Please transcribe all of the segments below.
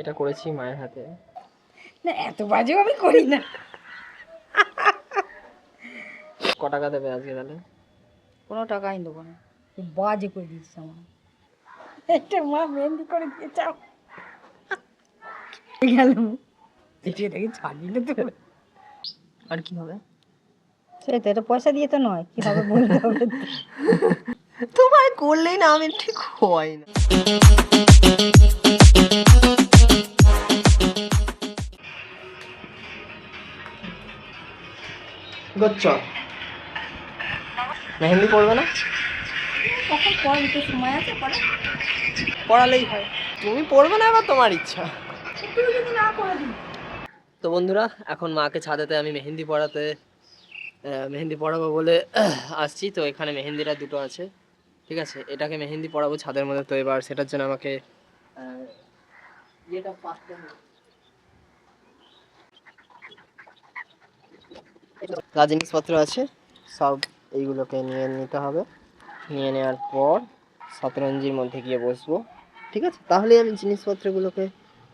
এটা করেছি মায়ের হাতে। না এত বাজে আমি করি না। ক টাকা দেবে আজকে তাহলে? কোনো টাকা আমি দেবো না। বাজে করে দিচ্ছিস আমার একটা মা মেহেন্দি করে দিয়ে চাও গেল। এটাকে ছাড়িলে তো আর কি হবে? তো এটা পয়সা দিয়ে তো নয়। কীভাবে বলতে হবে তোমার করলেই না আমি ঠিক হয় না। করছ মেহেন্দি পড়বে না? কখন পরে তো সময় আছে পরে পড়ালেই হয়। তুমি পড়বে না এবার তোমার ইচ্ছা। না তো বন্ধুরা এখন মাকে ছাদেতে আমি মেহেন্দি পড়াতে মেহেন্দি পড়াবো বলে আসছি। তো এখানে মেহেন্দিরা দুটো আছে ঠিক আছে? এটাকে মেহেন্দি পড়াবো ছাদের মধ্যে। তো এবার সেটার জন্য আমাকে ইয়েটা পাততে হবে। যা জিনিসপত্র আছে, সব এইগুলোকে নিয়ে নিতে হবে। নিয়ে নেওয়ার পর শতরঞ্জির মধ্যে গিয়ে বসবো। ঠিক আছে? তাহলে আমি জিনিসপত্রগুলোকে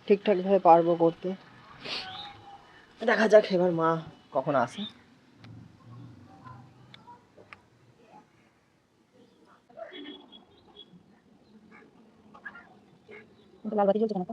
ঠিকঠাকভাবে পারব করতে। দেখা যাক এবার মা কখন আসে। লাল বাতি জ্বলছে কেন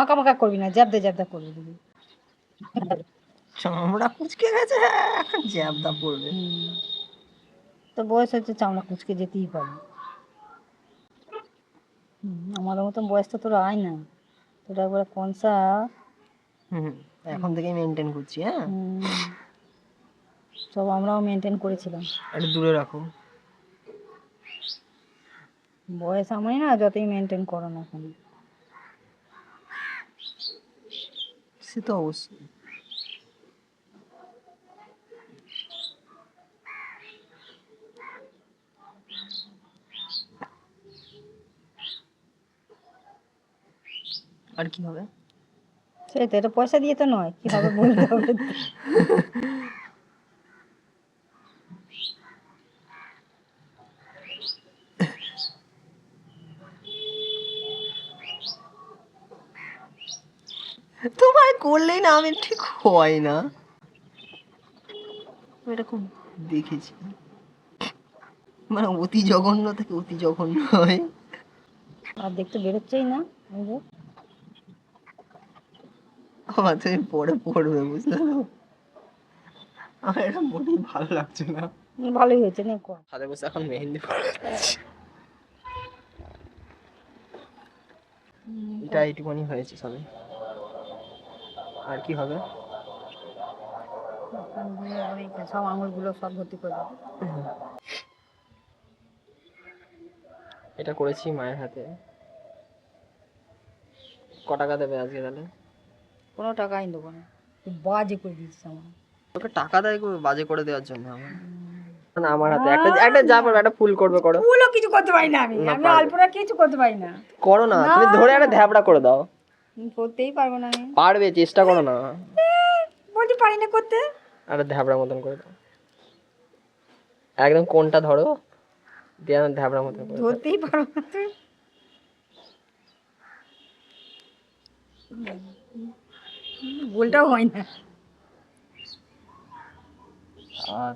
ফাঁকা ফাঁকা করবি না জ্যাবদা জ্যাবদা করবি দিদি চামড়া কুচকে গেছে এখন জ্যাবদা পড়বে। তো বয়স হচ্ছে চামড়া কুচকে যেতেই পারে। হুম, আমাদের মতন বয়স তো তোর আয় না। তোরা একবারে কনসা। হুম এখন থেকেই মেনটেন করছি হ্যাঁ? সব আমরাও মেনটেন করেছিলাম। একটু দূরে রাখো। বয়স আমি না যতই মেনটেন করো না কেন। সে তো অবশ্যই। আর কি হবে? সেটা এটা পয়সা দিয়ে তো নয় কীভাবে বলতে হবে? তোমার করলেই না আমি ঠিক হয় না। এটা খুব দেখেছি। মানে অতি জঘন্য থেকে অতি জঘন্য হয়। আর দেখতে বেরোচ্ছেই না আমার তুমি পরে পড়বে বুঝলে তো? আমার এটা মোটেই ভালো লাগছে না। ভালোই হয়েছে নে হাতে বসে এখন মেহেন্দি পড়াচ্ছি এটা এইটুকুনি হয়েছে সবে। আর কি হবে? সব আঙুলগুলো সব ভর্তি করে এটা করেছি মায়ের হাতে। ক টাকা দেবে আজকে তাহলে? কোনো টাকা আমি দেবো না। বাজে করে দিচ্ছিস আমার তোকে টাকা দেয় বাজে করে দেওয়ার জন্য আমার না আমার হাতে একটা একটা যা পারবে একটা ফুল করবে করো। ফুলও কিছু করতে পারি না আমি। আমি। আলপনা কিছু করতে পারি না। করো না তুমি ধরে একটা ধ্যাবড়া করে দাও। আমি করতেই পারব না আমি। পারবে চেষ্টা করো না। বলতে পারি না করতে। একটা ধ্যাবড়া মতন করে দাও। একদম কোনটা ধরো দিয়ে আমার ধ্যাবড়া মতন করে। ধরতেই পারব না গোলটাও হয় না। আর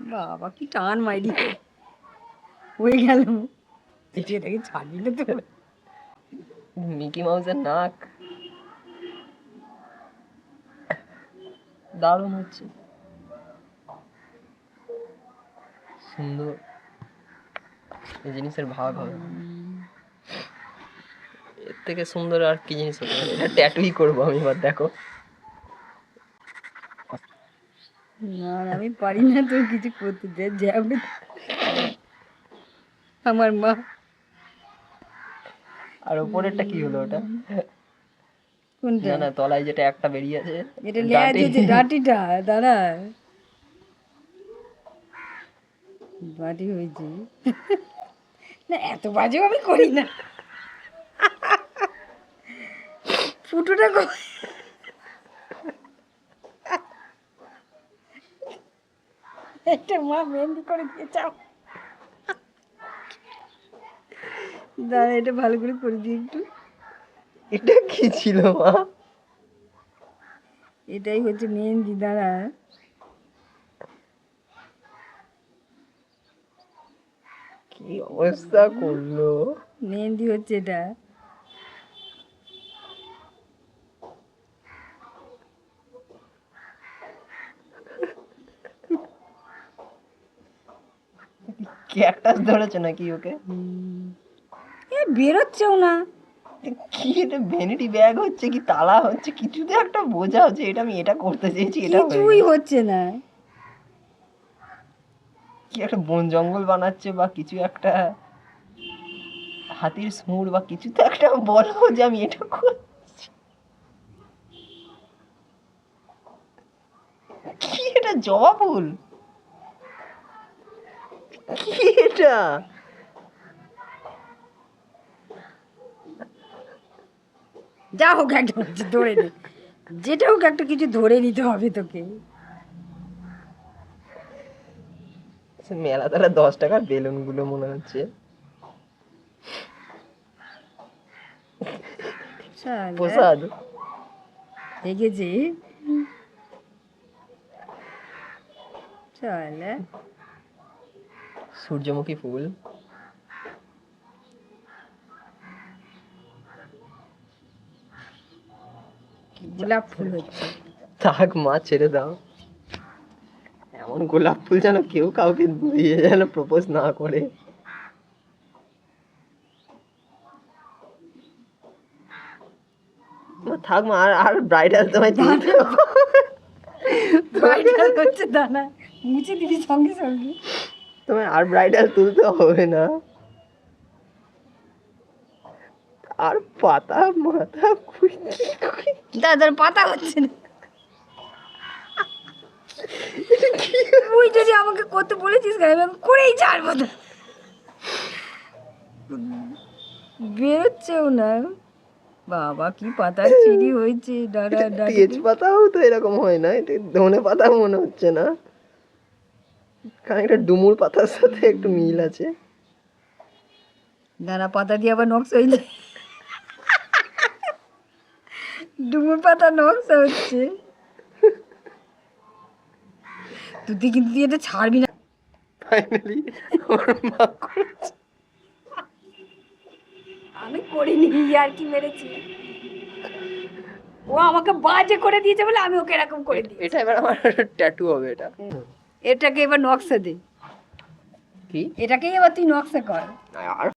বাবা কি টান মাইরি হয়ে গেল। এটাকে ছাড়িলে তো মিকি মাউসের নাক। দারুণ হচ্ছে। সুন্দর। এই জিনিসের ভাগ হবে। এর থেকে সুন্দর আর কি জিনিস হতে এটা ট্যাটুই করব আমি এবার, দেখো। না আমি পারি না তোর কিছু করতে দে আমার মা আর উপরেরটা কি হলো ওটা? কোনটা? না না তলায় যেটা একটা বেরিয়ে আছে এটা লেয়া যে ডাটিটা দাঁড়া। বাটি হয়েছে। না এত বাজে আমি করি না। ফুটোটা একটা মা মেহেন্দি করে দিয়ে চাও দাঁড়া এটা ভালো করে করে দিই একটু। এটা কি ছিল মা? এটাই হচ্ছে মেহেন্দি দাঁড়া। কি অবস্থা করল? মেহেন্দি হচ্ছে এটা। ক্যাকটাস ধরেছে নাকি ওকে? বেরোচ্ছেও না। কি এটা ভ্যানিটি ব্যাগ হচ্ছে কি তালা হচ্ছে কিছুতে একটা বোঝা হচ্ছে এটা আমি এটা করতে চেয়েছি এটা কিছুই হচ্ছে না। কি একটা বন জঙ্গল বানাচ্ছে বা কিছু একটা হাতির সুর বা কিছু তো একটা বলো যে আমি এটা করছি। কি এটা জবা ফুল? কি এটা? যা হোক একটা কিছু ধরে নে। যেটা হোক একটা কিছু ধরে নিতে হবে তোকে। মেলা তারা দশ টাকার বেলুনগুলো মনে হচ্ছে। প্রসাদ। দেখেছি। চলে সূর্যমুখী ফুল। গোলাপ ফুল হচ্ছে। থাক মা ছেড়ে দাও। এমন গোলাপ ফুল যেন কেউ কাউকে দিয়ে যেন প্রপোজ না করে। থাক মা আর আর ব্রাইডাল তোমায় দিতে হবে। ব্রাইডাল হচ্ছে দানা। মুছে দিবি সঙ্গে সঙ্গে। তোমায় আর ব্রাইডাল তুলতে হবে না। আর পাতা মাথা দাদার পাতা হচ্ছে না। তুই যদি আমাকে করতে বলেছিস আমি করেই ছাড়বো না। বেরোচ্ছেও না। বাবা কি পাতার চিড়ি হয়েছে তেজ পাতাও তো এরকম হয় না এটা ধনে পাতা মনে হচ্ছে না। এটা ডুমুর পাতার সাথে একটু মিল আছে। দাঁড়া পাতা দিয়ে আবার নকশা হয়েছে ডুমুর পাতা নকশা হচ্ছে। তুই কিন্তু তুই এটা ছাড়বি না। ফাইনালি ওর মা করেছে। আমি করিনি আর কি মেরেছি। ও আমাকে বাজে করে দিয়েছে বলে আমি ওকে এরকম করে দিই এটা এবার আমার ট্যাটু হবে এটা। এটাকে এবার নকশা দে। কি? এটাকেই এবার তুই নকশা কর। আর